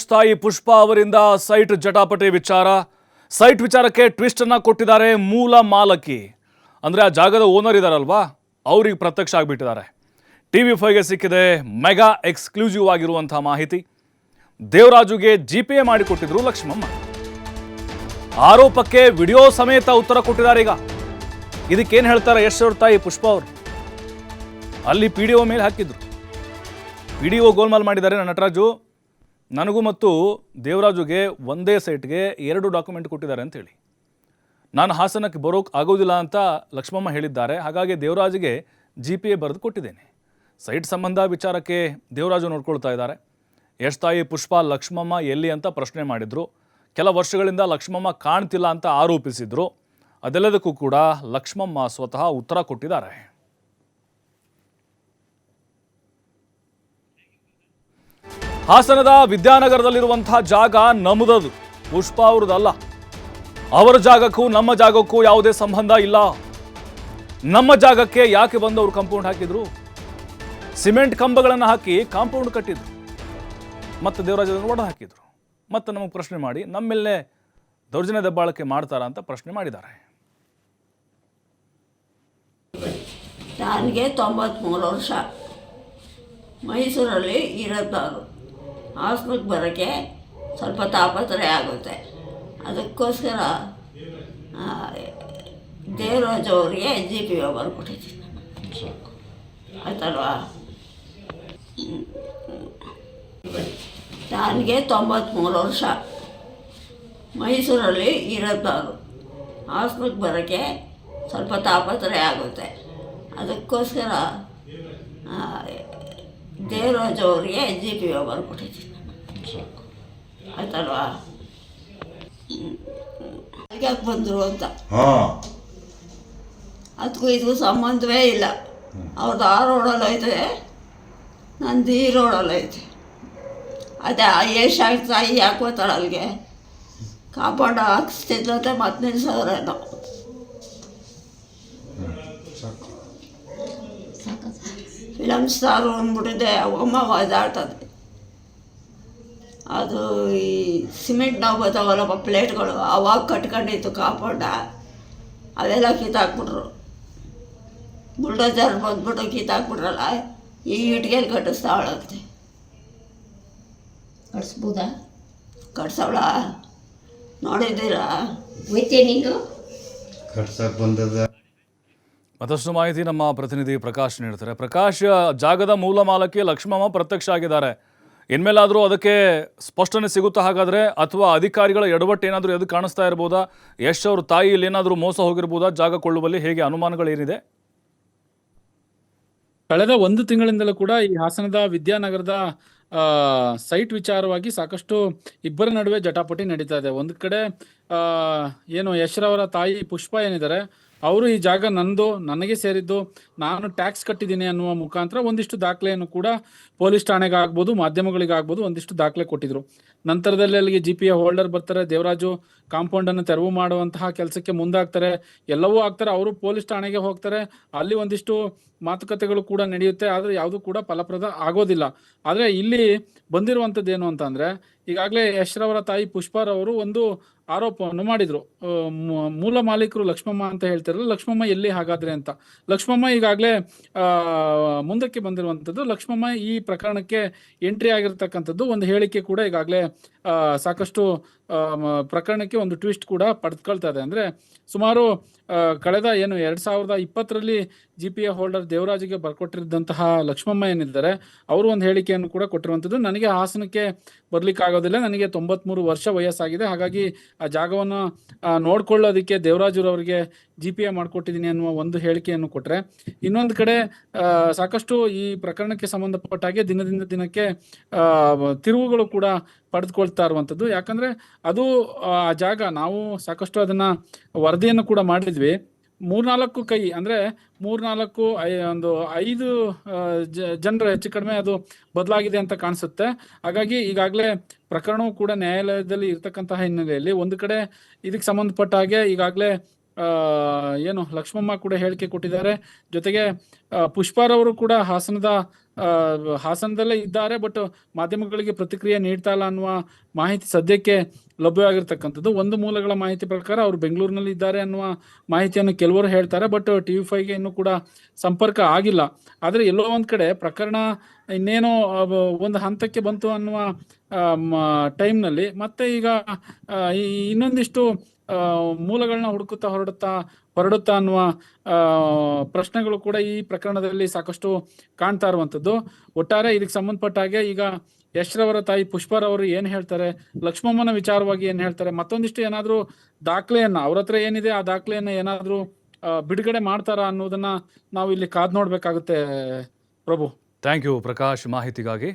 ತಾಯಿ ಪುಷ್ಪ ಅವರಿಂದ ಸೈಟ್ ಜಟಾಪಟಿ ವಿಚಾರ. ಸೈಟ್ ವಿಚಾರಕ್ಕೆ ಟ್ವಿಸ್ಟ್ ಅನ್ನ ಕೊಟ್ಟಿದ್ದಾರೆ ಮೂಲ ಮಾಲಕಿ. ಅಂದ್ರೆ ಆ ಜಾಗದ ಓನರ್ ಇದಾರಲ್ವಾ? ಅವ್ರಿಗೆ ಪ್ರತ್ಯಕ್ಷ ಆಗಿಬಿಟ್ಟಿದ್ದಾರೆ. ಟಿವಿ ಫೈವ್ಗೆ ಸಿಕ್ಕಿದೆ ಮೆಗಾ ಎಕ್ಸ್ಕ್ಲೂಸಿವ್ ಆಗಿರುವಂತಹ ಮಾಹಿತಿ. ದೇವರಾಜುಗೆ ಜಿ ಪಿ ಎ ಮಾಡಿಕೊಟ್ಟಿದ್ರು ಲಕ್ಷ್ಮಮ್ಮ. ಆರೋಪಕ್ಕೆ ವಿಡಿಯೋ ಸಮೇತ ಉತ್ತರ ಕೊಟ್ಟಿದ್ದಾರೆ ಈಗ. ಇದಕ್ಕೇನು ಹೇಳ್ತಾರೆ ಯಶ್ ಅವ್ರ ತಾಯಿ ಪುಷ್ಪ ಅವರು? ಅಲ್ಲಿ ಪಿ ಡಿ ಒ ಮೇಲೆ ಹಾಕಿದ್ರು. ಪಿ ಡಿ ಒ ಗೋಲ್ಮಾಲ್ ಮಾಡಿದ್ದಾರೆ ನಟರಾಜು. ನನಗೂ ಮತ್ತು ದೇವರಾಜುಗೆ ಒಂದೇ ಸೈಟ್ಗೆ ಎರಡು ಡಾಕ್ಯುಮೆಂಟ್ ಕೊಟ್ಟಿದ್ದಾರೆ ಅಂತ ಹೇಳಿ. ನಾನು ಹಾಸನಕ್ಕೆ ಬರೋಕೆ ಆಗೋದಿಲ್ಲ ಅಂತ ಲಕ್ಷ್ಮಮ್ಮ ಹೇಳಿದ್ದಾರೆ. ಹಾಗಾಗಿ ದೇವರಾಜಿಗೆ ಜಿ ಪಿ ಎ ಬರೆದು ಕೊಟ್ಟಿದ್ದೇನೆ. ಸೈಟ್ ಸಂಬಂಧ ವಿಚಾರಕ್ಕೆ ದೇವರಾಜು ನೋಡ್ಕೊಳ್ತಾ ಇದ್ದಾರೆ. ಯಶ್ ತಾಯಿ ಪುಷ್ಪ, ಲಕ್ಷ್ಮಮ್ಮ ಎಲ್ಲಿ ಅಂತ ಪ್ರಶ್ನೆ ಮಾಡಿದರು. ಕೆಲ ವರ್ಷಗಳಿಂದ ಲಕ್ಷ್ಮಮ್ಮ ಕಾಣ್ತಿಲ್ಲ ಅಂತ ಆರೋಪಿಸಿದ್ರು. ಅದೆಲ್ಲದಕ್ಕೂ ಕೂಡ ಲಕ್ಷ್ಮಮ್ಮ ಸ್ವತಃ ಉತ್ತರ ಕೊಟ್ಟಿದ್ದಾರೆ. ಹಾಸನದ ವಿದ್ಯಾನಗರದಲ್ಲಿರುವಂತಹ ಜಾಗ ನಮ್ಮದದು ಪುಷ್ಪ ಅವ್ರದ್ದಲ್ಲ ಅವರ ಜಾಗಕ್ಕೂ ನಮ್ಮ ಜಾಗಕ್ಕೂ ಯಾವುದೇ ಸಂಬಂಧ ಇಲ್ಲ. ನಮ್ಮ ಜಾಗಕ್ಕೆ ಯಾಕೆ ಬಂದು ಅವರು ಕಾಂಪೌಂಡ್ ಹಾಕಿದ್ರು? ಸಿಮೆಂಟ್ ಕಂಬಗಳನ್ನು ಹಾಕಿ ಕಾಂಪೌಂಡ್ ಕಟ್ಟಿದ್ರು. ಮತ್ತು ದೇವರಾಜ ಒಡ ಹಾಕಿದ್ರು. ಮತ್ತು ನಮಗೆ ಪ್ರಶ್ನೆ ಮಾಡಿ ನಮ್ಮೆಲ್ಲೇ ಮೇಲೆ ದೌರ್ಜನ್ಯ ದಬ್ಬಾಳಕೆ ಮಾಡ್ತಾರಾ ಅಂತ ಪ್ರಶ್ನೆ ಮಾಡಿದ್ದಾರೆ. ನನಗೆ ತೊಂಬತ್ತ್ಮೂರು ವರ್ಷ. ಮೈಸೂರಲ್ಲಿ ಇರೋದವರು ಹಾಸ್ಪಿಟ್ಲ್ಗೆ ಬರೋಕ್ಕೆ ಸ್ವಲ್ಪ ತಾಪತ್ರಯ ಆಗುತ್ತೆ. ಅದಕ್ಕೋಸ್ಕರ ದೇವರಾಜ್ ಅವರಿಗೆ ಜಿ ಪಿ ಒ ಬರ್ಕೊಟ್ಟಿದ್ದೀನಿ ಆಯ್ತಲ್ವಾ? ನನಗೆ ತೊಂಬತ್ತ್ಮೂರು ವರ್ಷ. ಮೈಸೂರಲ್ಲಿ ಇರೋದವರು ಆಸ್ಪತ್ರೆಗೆ ಬರೋಕ್ಕೆ ಸ್ವಲ್ಪ ತಾಪತ್ರಯ ಆಗುತ್ತೆ. ಅದಕ್ಕೋಸ್ಕರ ದೇವರಾಜ್ ಅವರಿಗೆ ಜಿ ಪಿ ಒ ಬರ್ಕೊಟ್ಟಿದ್ದೀನಿ ಆಯ್ತಲ್ವಾ? ಯಾಕೆ ಬಂದರು ಅಂತ? ಅದಕ್ಕೂ ಇದಕ್ಕೂ ಸಂಬಂಧವೇ ಇಲ್ಲ. ಅವ್ರದ್ದು ಆ ರೋಡಲ್ಲಿ ಐತೆ ನಂದು ಈ ರೋಡಲ್ಲಿ ಐತೆ ಅದೇ ಎಷ್ಟು ತಾಯಿ ಯಾಕೆ ಬರ್ತಾಳೆ ಅಲ್ಲಿಗೆ. ಕಾಪಾಡ ಹಾಕಿಸ್ತಿದ್ದಂತೆ ಮತ್ತೆ ನಿಲ್ಸೋರೇನೋ ಫಿಲಮ್ ಸ್ಟಾರು ಅಂದ್ಬಿಟ್ಟಿದ್ದೆ ಅಮ್ಮ ಒದಾಡ್ತದೆ ಅದು ಈ ಸಿಮೆಂಟ್ ನಾವು ಬರ್ತಾವಲ್ಲಪ್ಪ ಪ್ಲೇಟ್ಗಳು ಅವಾಗ ಕಟ್ಕೊಂಡಿತ್ತು ಕಾಂಪೌಂಡ. ಅವೆಲ್ಲ ಕಿತ್ತಾಕ್ಬಿಟ್ರು. ಬುಲ್ಡೋಜರ್ ಬಂದ್ಬಿಟ್ಟು ಕಿತ್ತಾಕ್ಬಿಟ್ರಲ್ಲ ಈ ಇಟ್ಗೆಲ್ಲಿ ಕಟ್ಟಿಸ್ತಾವಳಂತೆ ಕಟ್ಸ್ಬೋದಾ? ಕಟ್ಸವಳ? ನೋಡಿದ್ದೀರಾ? ಹೋಯ್ತೆ ನೀನು ಕಟ್ಸಕ್ಕೆ ಬಂದದ. ಮತ್ತಷ್ಟು ಮಾಹಿತಿ ನಮ್ಮ ಪ್ರತಿನಿಧಿ ಪ್ರಕಾಶ್ ನೀಡ್ತಾರೆ ಪ್ರಕಾಶ್, ಜಾಗದ ಮೂಲ ಮಾಲಕಿ ಲಕ್ಷ್ಮಮ್ಮ ಪ್ರತ್ಯಕ್ಷ ಆಗಿದ್ದಾರೆ. ಇನ್ಮೇಲಾದರೂ ಅದಕ್ಕೆ ಸ್ಪಷ್ಟನೆ ಸಿಗುತ್ತಾ ಹಾಗಾದ್ರೆ ಅಥವಾ ಅಧಿಕಾರಿಗಳ ಎಡವಟ್ಟು ಏನಾದರೂ ಎದು ಕಾಣಿಸ್ತಾ ಇರ್ಬೋದಾ? ಯಶ್ ಅವ್ರ ತಾಯಿ ಇಲ್ಲಿ ಏನಾದರೂ ಮೋಸ ಹೋಗಿರ್ಬೋದಾ? ಜಾಗ ಕೊಳ್ಳುವಲ್ಲಿ ಹೇಗೆ ಅನುಮಾನಗಳೇನಿದೆ ಕಳೆದ ಒಂದು ತಿಂಗಳಿಂದಲೂ ಕೂಡ ಈ ಹಾಸನದ ವಿದ್ಯಾನಗರದ ಸೈಟ್ ವಿಚಾರವಾಗಿ ಸಾಕಷ್ಟು ಇಬ್ಬರ ನಡುವೆ ಜಟಾಪಟಿ ನಡೀತಾ ಇದೆ. ಒಂದು ಕಡೆ ಏನು ಯಶ್ರವರ ತಾಯಿ ಪುಷ್ಪ ಏನಿದ್ದಾರೆ ಅವರು ಈ ಜಾಗ ನಂದು, ನನಗೆ ಸೇರಿದ್ದು, ನಾನು ಟ್ಯಾಕ್ಸ್ ಕಟ್ಟಿದ್ದೀನಿ ಅನ್ನುವ ಮುಖಾಂತರ ಒಂದಿಷ್ಟು ದಾಖಲೆಯನ್ನು ಕೂಡ ಪೊಲೀಸ್ ಠಾಣೆಗೆ ಮಾಧ್ಯಮಗಳಿಗಾಗ್ಬೋದು ಒಂದಿಷ್ಟು ದಾಖಲೆ ಕೊಟ್ಟಿದ್ರು. ನಂತರದಲ್ಲಿ ಅಲ್ಲಿಗೆ ಜಿ ಪಿ ಎ ಹೋಲ್ಡರ್ ಬರ್ತಾರೆ, ದೇವರಾಜು ಕಾಂಪೌಂಡ್ ಅನ್ನು ತೆರವು ಮಾಡುವಂತಹ ಕೆಲಸಕ್ಕೆ ಮುಂದಾಗ್ತಾರೆ. ಎಲ್ಲವೂ ಆಗ್ತಾರೆ, ಅವರು ಪೊಲೀಸ್ ಠಾಣೆಗೆ ಹೋಗ್ತಾರೆ. ಅಲ್ಲಿ ಒಂದಿಷ್ಟು ಮಾತುಕತೆಗಳು ಕೂಡ ನಡೆಯುತ್ತೆ, ಆದ್ರೆ ಯಾವುದು ಕೂಡ ಫಲಪ್ರದ ಆಗೋದಿಲ್ಲ. ಆದ್ರೆ ಇಲ್ಲಿ ಬಂದಿರುವಂತದ್ದು ಏನು ಅಂತ ಅಂದ್ರೆ, ಈಗಾಗಲೇ ಯಶ್ರವರ ತಾಯಿ ಪುಷ್ಪಾರವರು ಒಂದು ಆರೋಪವನ್ನು ಮಾಡಿದ್ರು. ಮೂಲ ಮಾಲೀಕರು ಲಕ್ಷ್ಮಮ್ಮ ಅಂತ ಹೇಳ್ತಿರಲ್ಲ, ಲಕ್ಷ್ಮಮ್ಮ ಎಲ್ಲಿ ಹಾಗಾದ್ರೆ ಅಂತ. ಲಕ್ಷ್ಮಮ್ಮ ಈಗಾಗಲೇ ಮುಂದಕ್ಕೆ ಬಂದಿರುವಂತದ್ದು ಲಕ್ಷ್ಮಮ್ಮ ಈ ಪ್ರಕರಣಕ್ಕೆ ಎಂಟ್ರಿ ಆಗಿರ್ತಕ್ಕಂಥದ್ದು. ಒಂದು ಹೇಳಿಕೆ ಕೂಡ ಈಗಾಗಲೇ ಸಾಕಷ್ಟು ಪ್ರಕರಣಕ್ಕೆ ಒಂದು ಟ್ವಿಸ್ಟ್ ಕೂಡ ಪಡೆದುಕೊಳ್ತಾ ಇದೆ. ಅಂದರೆ ಸುಮಾರು ಕಳೆದ ಏನು ಎರಡು ಸಾವಿರದ ಇಪ್ಪತ್ತರಲ್ಲಿ ಜಿ ಪಿ ಎ ಹೋಲ್ಡರ್ ದೇವರಾಜಿಗೆ ಬರ್ಕೊಟ್ಟಿದ್ದಂತಹ ಲಕ್ಷ್ಮಮ್ಮ ಏನಿದ್ದಾರೆ, ಅವರು ಒಂದು ಹೇಳಿಕೆಯನ್ನು ಕೂಡ ಕೊಟ್ಟಿರುವಂಥದ್ದು. ನನಗೆ ಹಾಸನಕ್ಕೆ ಬರ್ಲಿಕ್ಕಾಗೋದಿಲ್ಲ. ನನಗೆ ತೊಂಬತ್ಮೂರು ವರ್ಷ ವಯಸ್ಸಾಗಿದೆ. ಹಾಗಾಗಿ ಆ ಜಾಗವನ್ನು ನೋಡ್ಕೊಳ್ಳೋದಕ್ಕೆ ದೇವರಾಜುರವರಿಗೆ ಜಿ ಪಿ ಎ ಮಾಡಿಕೊಟ್ಟಿದ್ದೀನಿ ಅನ್ನುವ ಒಂದು ಹೇಳಿಕೆಯನ್ನು ಕೊಟ್ಟರೆ ಇನ್ನೊಂದು ಕಡೆ ಸಾಕಷ್ಟು ಈ ಪ್ರಕರಣಕ್ಕೆ ಸಂಬಂಧಪಟ್ಟ ಹಾಗೆ ದಿನದಿಂದ ದಿನಕ್ಕೆ ತಿರುವುಗಳು ಕೂಡ ಪಡೆದುಕೊಳ್ತಾ ಇರುವಂಥದ್ದು. ಯಾಕಂದ್ರೆ ಅದು, ಆ, ಜಾಗ ನಾವು ಸಾಕಷ್ಟು ಅದನ್ನ ವರದಿಯನ್ನು ಕೂಡ ಮಾಡಿದ್ವಿ. ಮೂರ್ನಾಲ್ಕು ಕೈ, ಅಂದ್ರೆ ಮೂರ್ನಾಲ್ಕು, ಐ, ಒಂದು ಐದು ಜನರ ಹೆಚ್ಚು ಕಡಿಮೆ ಅದು ಬದಲಾಗಿದೆ ಅಂತ ಕಾಣಿಸುತ್ತೆ. ಹಾಗಾಗಿ ಈಗಾಗಲೇ ಪ್ರಕರಣವು ಕೂಡ ನ್ಯಾಯಾಲಯದಲ್ಲಿ ಇರ್ತಕ್ಕಂತಹ ಹಿನ್ನೆಲೆಯಲ್ಲಿ ಒಂದು ಕಡೆ ಇದಕ್ಕೆ ಸಂಬಂಧಪಟ್ಟ ಹಾಗೆ ಈಗಾಗಲೇ ಏನು ಲಕ್ಷ್ಮಮ್ಮ ಕೂಡ ಹೇಳಿಕೆ ಕೊಟ್ಟಿದ್ದಾರೆ. ಜೊತೆಗೆ ಪುಷ್ಪಾರವರು ಕೂಡ ಹಾಸನದ ಹಾಸನದಲ್ಲೇ ಇದ್ದಾರೆ ಬಟ್ ಮಾಧ್ಯಮಗಳಿಗೆ ಪ್ರತಿಕ್ರಿಯೆ ನೀಡ್ತಾ ಇಲ್ಲ ಅನ್ನುವ ಮಾಹಿತಿ ಸದ್ಯಕ್ಕೆ ಲಭ್ಯವಾಗಿರ್ತಕ್ಕಂಥದ್ದು. ಒಂದು ಮೂಲಗಳ ಮಾಹಿತಿ ಪ್ರಕಾರ ಅವರು ಬೆಂಗಳೂರಿನಲ್ಲಿ ಇದ್ದಾರೆ ಅನ್ನುವ ಮಾಹಿತಿಯನ್ನು ಕೆಲವರು ಹೇಳ್ತಾರೆ ಬಟ್ ಟಿ ವಿ ಫೈಗೆ ಇನ್ನೂ ಕೂಡ ಸಂಪರ್ಕ ಆಗಿಲ್ಲ. ಆದರೆ ಎಲ್ಲೋ ಒಂದು ಕಡೆ ಪ್ರಕರಣ ಇನ್ನೇನೋ ಒಂದು ಹಂತಕ್ಕೆ ಬಂತು ಅನ್ನುವ ಟೈಮ್ನಲ್ಲಿ ಮತ್ತೆ ಈಗ ಇನ್ನೊಂದಿಷ್ಟು ಮೂಲಗಳನ್ನ ಹುಡುಕುತ್ತಾ ಹೊರಡುತ್ತಾ ಹೊರಡುತ್ತಾ ಅನ್ನುವ ಪ್ರಶ್ನೆಗಳು ಕೂಡ ಈ ಪ್ರಕರಣದಲ್ಲಿ ಸಾಕಷ್ಟು ಕಾಣ್ತಾ ಇರುವಂತದ್ದು ಒಟ್ಟಾರೆ ಇದಕ್ಕೆ ಸಂಬಂಧಪಟ್ಟ ಹಾಗೆ ಈಗ ಯಶ್ರವರ ತಾಯಿ ಪುಷ್ಪರವರು ಏನ್ ಹೇಳ್ತಾರೆ, ಲಕ್ಷ್ಮಮ್ಮನ ವಿಚಾರವಾಗಿ ಏನ್ ಹೇಳ್ತಾರೆ, ಮತ್ತೊಂದಿಷ್ಟು ಏನಾದ್ರೂ ದಾಖಲೆಯನ್ನ, ಅವ್ರ ಹತ್ರ ಏನಿದೆ ಆ ದಾಖಲೆಯನ್ನ ಏನಾದ್ರೂ ಬಿಡುಗಡೆ ಮಾಡ್ತಾರಾ ಅನ್ನೋದನ್ನ ನಾವು ಇಲ್ಲಿ ಕಾದ್ ನೋಡ್ಬೇಕಾಗುತ್ತೆ ಪ್ರಭು. ಥ್ಯಾಂಕ್ ಯು ಪ್ರಕಾಶ್ ಮಾಹಿತಿಗಾಗಿ.